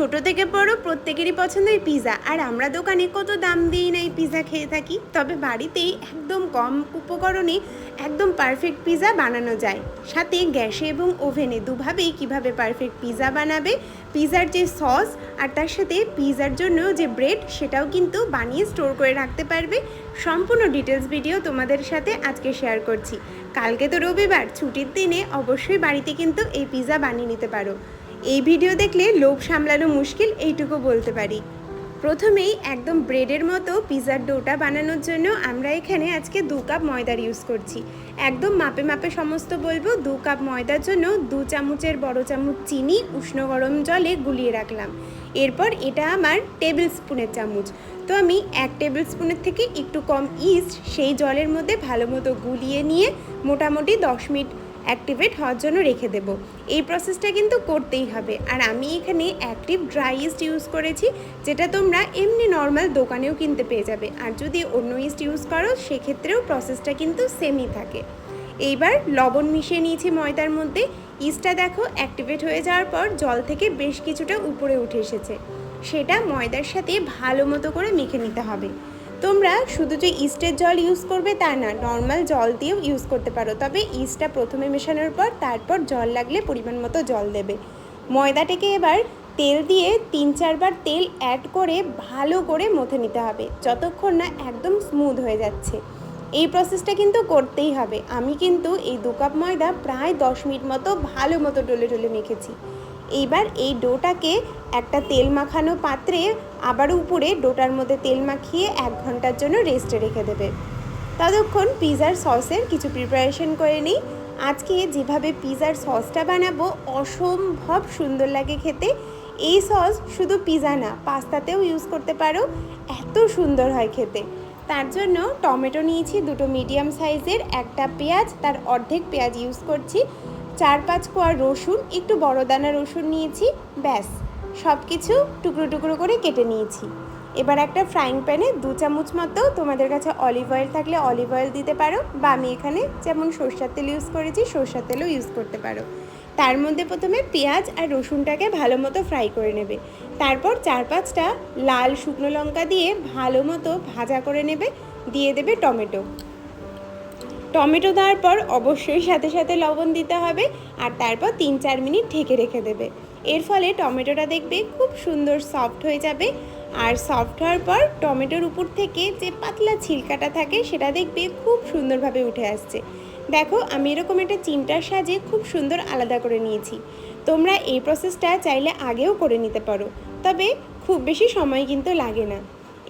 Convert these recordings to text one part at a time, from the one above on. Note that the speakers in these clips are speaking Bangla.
ছোট থেকে বড় প্রত্যেকেরই পছন্দ এই পিৎজা আর আমরা দোকানে কত দাম দিই না এই পিৎজা খেয়ে থাকি। তবে বাড়িতেই একদম কম উপকরণে একদম পারফেক্ট পিৎজা বানানো যায়। সাথে গ্যাসে এবং ওভেনে দুভাবেই কীভাবে পারফেক্ট পিৎজা বানাবে পিৎজার যে সস আর তার সাথে পিৎজার জন্য যে ব্রেড সেটাও কিন্তু বানিয়ে স্টোর করে রাখতে পারবে। সম্পূর্ণ ডিটেলস ভিডিও তোমাদের সাথে আজকে শেয়ার করছি। কালকে তো রবিবার, ছুটির দিনে অবশ্যই বাড়িতে কিন্তু এই পিৎজা বানিয়ে নিতে পারো। এই ভিডিও দেখলে লোভ সামলানো মুশকিল এইটুকু বলতে পারি। প্রথমেই একদম ব্রেডের মতো পিৎজার ডোটা বানানোর জন্য আমরা এখানে আজকে দু কাপ ময়দার ইউজ করছি। একদম মাপে মাপে সমস্ত বলব, দু কাপ ময়দার জন্য দু চামচের বড় চামচ চিনি উষ্ণ গরম জলে গুলিয়ে রাখলাম। এরপর এটা আমার টেবিল স্পুনের চামচ। তো আমি এক টেবিল স্পুনের থেকে একটু কম ইস্ট সেই জলের মধ্যে ভালো মতো গুলিয়ে নিয়ে মোটামুটি দশ মিনিট অ্যাক্টিভেট হওয়ার জন্য রেখে দেব। এই প্রসেসটা কিন্তু করতেই হবে। আর আমি এখানে অ্যাক্টিভ ড্রাই ইস্ট ইউজ করেছি, যেটা তোমরা এমনি নর্মাল দোকানেও কিনতে পেয়ে যাবে। আর যদি অন্য ইস্ট ইউজ করো, সেক্ষেত্রেও প্রসেসটা কিন্তু সেমই থাকে। এইবার লবণ মিশিয়ে নিয়েছি ময়দার মধ্যে। ইস্টটা দেখো অ্যাক্টিভেট হয়ে যাওয়ার পর জল থেকে বেশ কিছুটা উপরে উঠে এসেছে। সেটা ময়দার সাথে ভালো মতো করে মেখে নিতে হবে। তোমরা শুধু যে ইস্টের জল ইউজ করবে তা না নর্মাল জল দিয়েও ইউজ করতে পারো। তবে ইস্টটা প্রথমে মেশানোর পর তারপর জল লাগলে পরিমাণ মতো জল দেবে। ময়দাটাকে এবার তেল দিয়ে তিন চারবার তেল অ্যাড করে ভালো করে মথে নিতে হবে, যতক্ষণ না একদম স্মুথ হয়ে যাচ্ছে। এই প্রসেসটা কিন্তু করতেই হবে। আমি কিন্তু এই দু কাপ ময়দা প্রায় দশ মিনিট মতো ভালো মতো ডলে ডলে মেখেছি। এইবার এই ডোটাকে একটা তেল মাখানো পাত্রে আবার উপরে ডোটার মধ্যে তেল মাখিয়ে এক ঘণ্টার জন্য রেস্টে রেখে দেবে। ততক্ষণ পিৎজার সসের কিছু প্রিপারেশন করে নিই। আজকে যেভাবে পিৎজার সসটা বানাবো, অসম্ভব সুন্দর লাগে খেতে। এই সস শুধু পিৎজা না, পাস্তাতেও ইউজ করতে পারো। এত সুন্দর হয় খেতে। তার জন্য টমেটো নিয়েছি দুটো মিডিয়াম সাইজের একটা পেঁয়াজ, তার অর্ধেক পেঁয়াজ ইউজ করছি। চার পাঁচ কোয়া রসুন, একটু বড় দানা রসুন নিয়েছি, ব্যাস। সব কিছু টুকরো টুকরো করে কেটে নিয়েছি। এবার একটা ফ্রাইং প্যানে দু চামচ মতো তোমাদের কাছে অলিভ অয়েল থাকলে অলিভ অয়েল দিতে পারো বা আমি এখানে যেমন সরষার তেল ইউজ করেছি, সরষার তেলও ইউজ করতে পারো। তার মধ্যে প্রথমে পেঁয়াজ আর রসুনটাকে ভালো মতো ফ্রাই করে নেবে। তারপর চার পাঁচটা লাল শুকনো লঙ্কা দিয়ে ভালো মতো ভাজা করে নেবে, দিয়ে দেবে টমেটো। টমেটো দেওয়ার পর অবশ্যই সাথে সাথে লবণ দিতে হবে আর তারপর তিন চার মিনিট ঢেকে রেখে দেবে। এর ফলে টমেটোটা দেখবে খুব সুন্দর সফট হয়ে যাবে আর সফট হওয়ার পর টমেটোর উপর থেকে যে পাতলা ছিলকাটা থাকে সেটা দেখবে খুব সুন্দরভাবে উঠে আসছে। দেখো, আমি এরকম একটা চিমটার সাজে খুব সুন্দর আলাদা করে নিয়েছি। তোমরা এই প্রসেসটা চাইলে আগেও করে নিতে পারো। তবে খুব বেশি সময় কিন্তু লাগে না।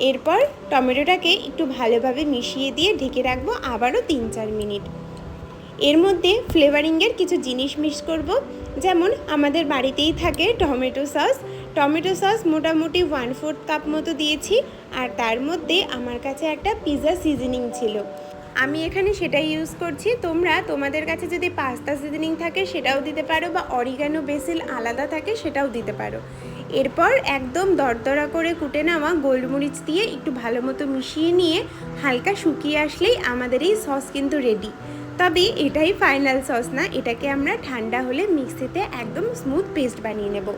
এরপর টমেটোটাকে একটু ভালোভাবে মিশিয়ে দিয়ে ঢেকে রাখব আবারও তিন চার মিনিট। এর মধ্যে ফ্লেভারিংয়ের কিছু জিনিস মিক্স করব। যেমন আমাদের বাড়িতেই থাকে টমেটো সস। টমেটো সস মোটামুটি ওয়ান ফোর্থ কাপ মতো দিয়েছি আর তার মধ্যে আমার কাছে একটা পিৎজা সিজনিং ছিল। আমি এখানে সেটাই ইউজ করছি। তোমরা তোমাদের কাছে যদি পাস্তা সিজনিং থাকে সেটাও দিতে পারো বা অরিগানো বেসিল আলাদা থাকে সেটাও দিতে পারো। এরপর একদম দরদরা করে কুটে নেওয়া গোলমরিচ দিয়ে একটু ভালো মতো মিশিয়ে নিয়ে হালকা শুকিয়ে আসলেই আমাদের এই সস কিন্তু রেডি তবে এটাই ফাইনাল সস না, এটাকে আমরা ঠান্ডা হলে মিক্সিতে একদম স্মুথ পেস্ট বানিয়ে নেব।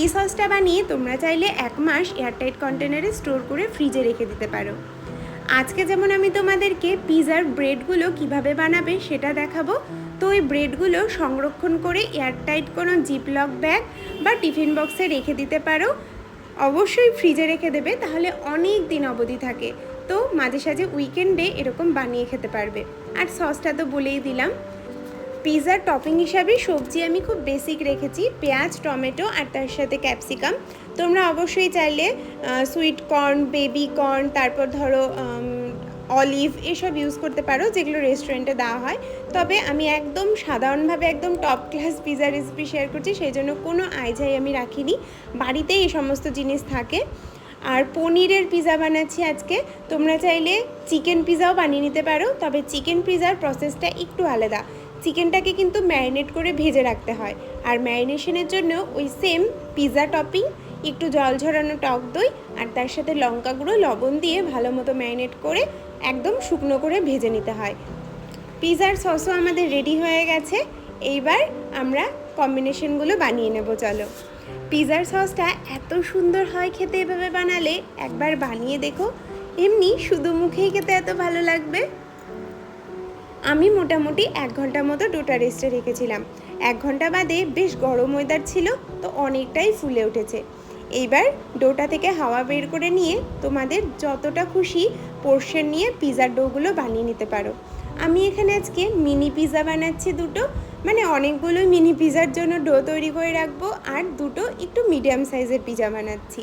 এই সসটা বানিয়ে তোমরা চাইলে এক মাস এয়ারটাইট কন্টেনারে স্টোর করে ফ্রিজে রেখে দিতে পারো। আজকে যেমন আমি তোমাদেরকে পিৎজার ব্রেডগুলো কীভাবে বানাবে সেটা দেখাবো তো ওই ব্রেডগুলো সংরক্ষণ করে এয়ারটাইট কোনো জিপলক ব্যাগ বা টিফিন বক্সে রেখে দিতে পারো। অবশ্যই ফ্রিজে রেখে দেবে, তাহলে অনেক দিন অবধি থাকে। তো মাঝে সাঝে উইকেন্ডে এরকম বানিয়ে খেতে পারবে। আর সসটা তো বলেই দিলাম। পিৎজার টপিং হিসাবে সবজি আমি খুব বেসিক রেখেছি, পেঁয়াজ, টমেটো আর তার সাথে ক্যাপসিকাম তোমরা অবশ্যই চাইলে সুইট কর্ন বেবি কর্ন তারপর ধরো অলিভ এসব ইউজ করতে পারো, যেগুলো রেস্টুরেন্টে দেওয়া হয়। তবে আমি একদম সাধারণভাবে একদম top class pizza recipe share করছি, সেই জন্য কোনো আইজাই আমি রাখিনি। বাড়িতেই এই সমস্ত জিনিস থাকে। আর পনিরের পিজা বানাচ্ছি আজকে। তোমরা চাইলে চিকেন পিৎজাও বানিয়ে নিতে পারো, তবে চিকেন পিৎজার প্রসেসটা একটু আলাদা। চিকেনটাকে কিন্তু ম্যারিনেট করে ভেজে রাখতে হয়। আর ম্যারিনেশনের জন্য ওই সেম পিৎজা টপিং একটু জল ঝরানো টক দই আর তার সাথে লঙ্কা গুঁড়ো, লবণ দিয়ে ভালো মতো ম্যারিনেট করে একদম শুকনো করে ভেজে নিতে হয়। পিৎজার সসও আমাদের রেডি হয়ে গেছে। এইবার আমরা কম্বিনেশনগুলো বানিয়ে নেব, চলো। পিজার সসটা এত সুন্দর হয় খেতে এভাবে বানালে, একবার বানিয়ে দেখো। এমনি শুধু মুখেই খেতে এত ভালো লাগবে। আমি মোটামুটি এক ঘণ্টা মতো ডোটা রেস্টে রেখেছিলাম। এক ঘণ্টা বাদে বেশ গরম ওয়েদার ছিল, তো অনেকটাই ফুলে উঠেছে। এইবার ডোটা থেকে হাওয়া বের করে নিয়ে তোমাদের যতটা খুশি পোর্শন নিয়ে পিজার ডোগুলো বানিয়ে নিতে পারো। আমি এখানে আজকে মিনি পিজা বানাচ্ছি দুটো মানে অনেকগুলো মিনি পিজার জন্য ডো তৈরি করে রাখব আর দুটো একটু মিডিয়াম সাইজের পিজা বানাচ্ছি।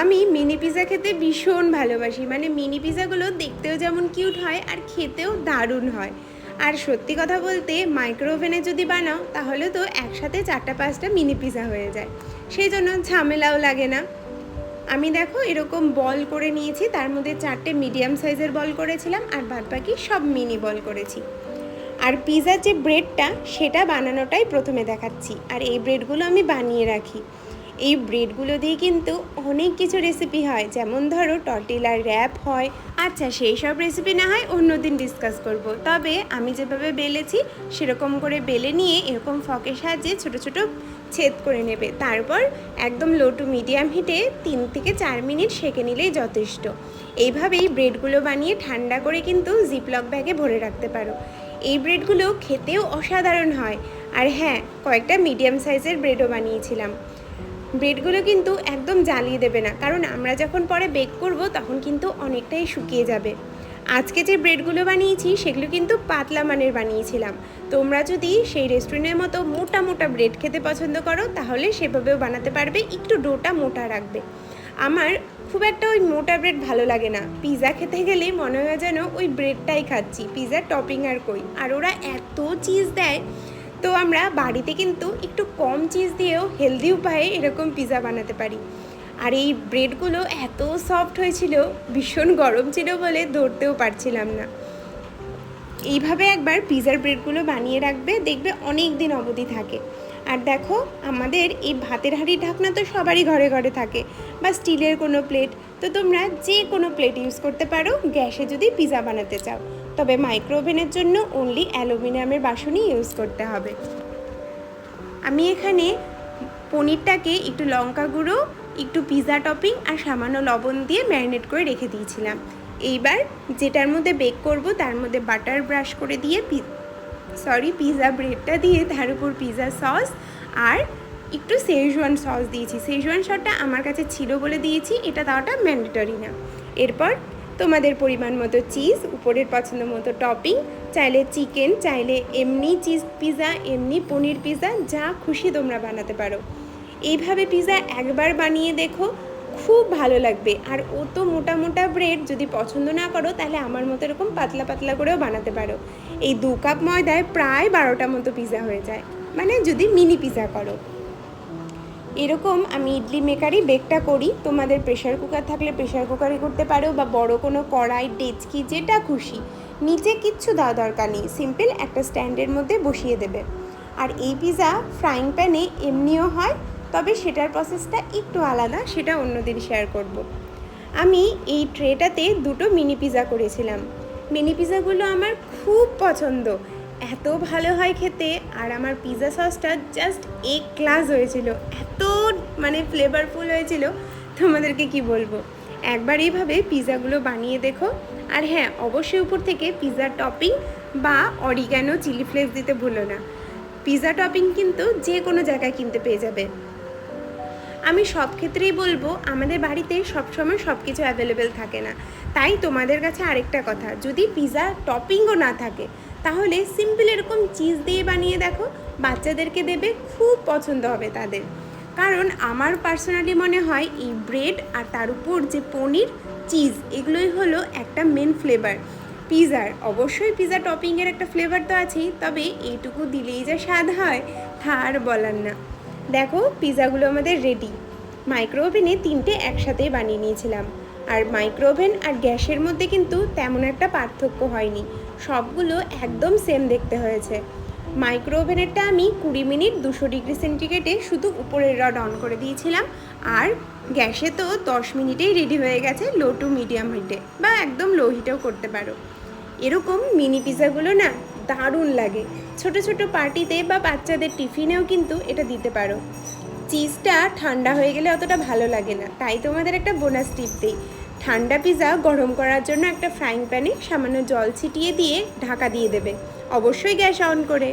আমি মিনি পিজা খেতে ভীষণ ভালোবাসি মানে মিনি পিজাগুলো দেখতেও যেমন কিউট হয় আর খেতেও দারুণ হয়। আর সত্যি কথা বলতে মাইক্রো ওভেনে যদি বানাও, তাহলে তো একসাথে চারটা পাঁচটা মিনি পিজা হয়ে যায়। সেই জন্য ঝামেলাও লাগে না। আমি দেখো এরকম বল করে নিয়েছি, তার মধ্যে চারটে মিডিয়াম সাইজের বল করেছিলাম, আর বাদ বাকি সব মিনি বল করেছি। আর পিজার যে ব্রেডটা সেটা বানানোটাই প্রথমে দেখাচ্ছি। আর এই ব্রেডগুলো আমি বানিয়ে রাখি। এই ব্রেডগুলো দিয়ে কিন্তু অনেক কিছু রেসিপি হয়। যেমন ধরো টর্টিলার র্যাপ হয়। আচ্ছা সেই সব রেসিপি না হয় অন্যদিন ডিসকাস করব। তবে আমি যেভাবে বেলেছি, সেরকম করে বেলে নিয়ে এরকম ফকের সাহায্যে ছোট ছোট ছেদ করে নেবে। তারপর একদম লো টু মিডিয়াম হিটে তিন থেকে চার মিনিট সেঁকে নিলেই যথেষ্ট। এইভাবেই ব্রেডগুলো বানিয়ে ঠান্ডা করে কিন্তু জিপলক ব্যাগে ভরে রাখতে পারো। এই ব্রেডগুলো খেতেও অসাধারণ হয়। আর হ্যাঁ কয়েকটা মিডিয়াম সাইজের ব্রেডও বানিয়েছিলাম। ব্রেডগুলো কিন্তু একদম জ্বালিয়ে দেবে না। কারণ আমরা যখন পরে বেক করব, তখন কিন্তু অনেকটাই শুকিয়ে যাবে। আজকে যে ব্রেডগুলো বানিয়েছি, সেগুলো কিন্তু পাতলা মানের বানিয়েছিলাম। তোমরা যদি সেই রেস্টুরেন্টের মতো মোটা মোটা ব্রেড খেতে পছন্দ করো, তাহলে সেভাবেও বানাতে পারবে, একটু ডোটা মোটা রাখবে। আমার খুব একটা ওই মোটা ব্রেড ভালো লাগে না। পিৎজা খেতে গেলে মনে হয় যেন ওই ব্রেডটাই খাচ্ছি পিৎজার টপিং আর কই। আর ওরা এত চিজ দেয় তো আমরা বাড়িতে কিন্তু একটু কম চিজ দিয়েও হেলদি উপায়ে এরকম পিৎজা বানাতে পারি। আর এই ব্রেডগুলো এত সফট হয়েছিল, ভীষণ গরম ছিল বলে ধরতেও পারছিলাম না। এইভাবে একবার পিৎজার ব্রেডগুলো বানিয়ে রাখবে, দেখবে অনেক দিন অবধি থাকে। আর দেখো, আমাদের এই ভাতের হাঁড়ির ঢাকনা তো সবারই ঘরে ঘরে থাকে, বা স্টিলের কোনো প্লেট তো তোমরা যে কোনো প্লেট ইউজ করতে পারো, গ্যাসে যদি পিৎজা বানাতে চাও। তবে মাইক্রো ওভেনের জন্য অনলি অ্যালুমিনিয়ামের বাসনই ইউজ করতে হবে। আমি এখানে পনিরটাকে একটু লঙ্কা গুঁড়ো, একটু পিৎজা টপিং আর সামান্য লবণ দিয়ে ম্যারিনেট করে রেখে দিয়েছিলাম। এইবার যেটার মধ্যে বেক করব তার মধ্যে বাটার ব্রাশ করে দিয়ে সরি পিৎজা ব্রেডটা দিয়ে তার উপর পিৎজা সস আর একটু সেজওয়ান সস দিয়েছি। সেজওয়ান সসটা আমার কাছে ছিল বলে দিয়েছি, এটা দেওয়াটা ম্যান্ডেটরি না। এরপর তোমাদের পরিমাণ মতো চিজ, উপরের পছন্দ মতো টপিং, চাইলে চিকেন, চাইলে এমনি চিজ পিৎজা এমনি পনির পিৎজা যা খুশি তোমরা বানাতে পারো। এইভাবে পিৎজা একবার বানিয়ে দেখো, খুব ভালো লাগবে। আর ও তো মোটা মোটা ব্রেড, যদি পছন্দ না করো, তাহলে আমার মতো এরকম পাতলা পাতলা করেও বানাতে পারো। এই দু কাপ ময়দায় প্রায় বারোটা মতো পিৎজা হয়ে যায়। মানে যদি মিনি পিৎজা করো। এরকম আমি ইডলি মেকারই বেকটা করি। তোমাদের প্রেশার কুকার থাকলে প্রেশার কুকারে করতে পারো বা বড় কোনো কড়াই, ডেচকি, যেটা খুশি। নিচে কিচ্ছু দেওয়া দরকার নেই। সিম্পল একটা স্ট্যান্ডের মধ্যে বসিয়ে দেবে। আর এই পিৎজা ফ্রাইং প্যানে এমনিও হয়, তবে সেটার প্রসেসটা একটু আলাদা, সেটা অন্যদিন শেয়ার করব। আমি এই ট্রেটাতে দুটো মিনি পিজা করেছিলাম। মিনি পিজাগুলো আমার খুব পছন্দ। এত ভালো হয় খেতে আর আমার পিৎজা সসটা জাস্ট এক ক্লাস হয়েছিল। এত মানে ফ্লেভারফুল হয়েছিল, তোমাদেরকে কি বলব? একবার এইভাবে পিৎজাগুলো বানিয়ে দেখো। আর হ্যাঁ অবশ্যই উপর থেকে পিৎজার টপিং বা অরিগ্যানো চিলি ফ্লেক্স দিতে ভুলো না। পিৎজা টপিং কিন্তু যে কোনো জায়গায় কিনতে পেয়ে যাবে। আমি সব ক্ষেত্রেই বলব, আমাদের বাড়িতে সবসময় সব কিছু অ্যাভেলেবেল থাকে না। তাই তোমাদের কাছে আরেকটা কথা, যদি পিৎজা টপিংও না থাকে তাহলে সিম্পল এরকম চিজ দিয়ে বানিয়ে দেখো, বাচ্চাদেরকে দেবে, খুব পছন্দ হবে তাদের। কারণ আমার পার্সোনালি মনে হয় এই ব্রেড আর তার উপর যে পনির চিজ এগুলোই হলো একটা মেন ফ্লেভার পিৎজার অবশ্যই পিৎজা টপিংয়ের একটা ফ্লেভার তো আছেই, তবে এইটুকু দিলেই যা স্বাদ হয় আর বলার না। দেখো পিৎজাগুলো আমাদের রেডি মাইক্রো ওভেনে তিনটে একসাথেই বানিয়ে নিয়েছিলাম। আর মাইক্রো ওভেন আর গ্যাসের মধ্যে কিন্তু তেমন একটা পার্থক্য হয়নি। সবগুলো একদম সেম দেখতে হয়েছে। মাইক্রো ওভেনেরটা আমি কুড়ি মিনিট দুশো ডিগ্রি সেন্টিগ্রেডে শুধু উপরের রড অন করে দিয়েছিলাম। আর গ্যাসে তো দশ মিনিটেই রেডি হয়ে গেছে লো টু মিডিয়াম হিটে বা একদম লো হিটেও করতে পারো। এরকম মিনি পিৎজাগুলো না দারুণ লাগে। ছোট ছোট পার্টিতে বা বাচ্চাদের টিফিনেও কিন্তু এটা দিতে পারো। চিজটা ঠান্ডা হয়ে গেলে অতটা ভালো লাগে না। তাই তোমাদের একটা বোনাস টিপ দিই। ঠান্ডা পিজা গরম করার জন্য একটা ফ্রাইং প্যানে সামান্য জল ছিটিয়ে দিয়ে ঢাকা দিয়ে দেবে। অবশ্যই গ্যাস অন করে।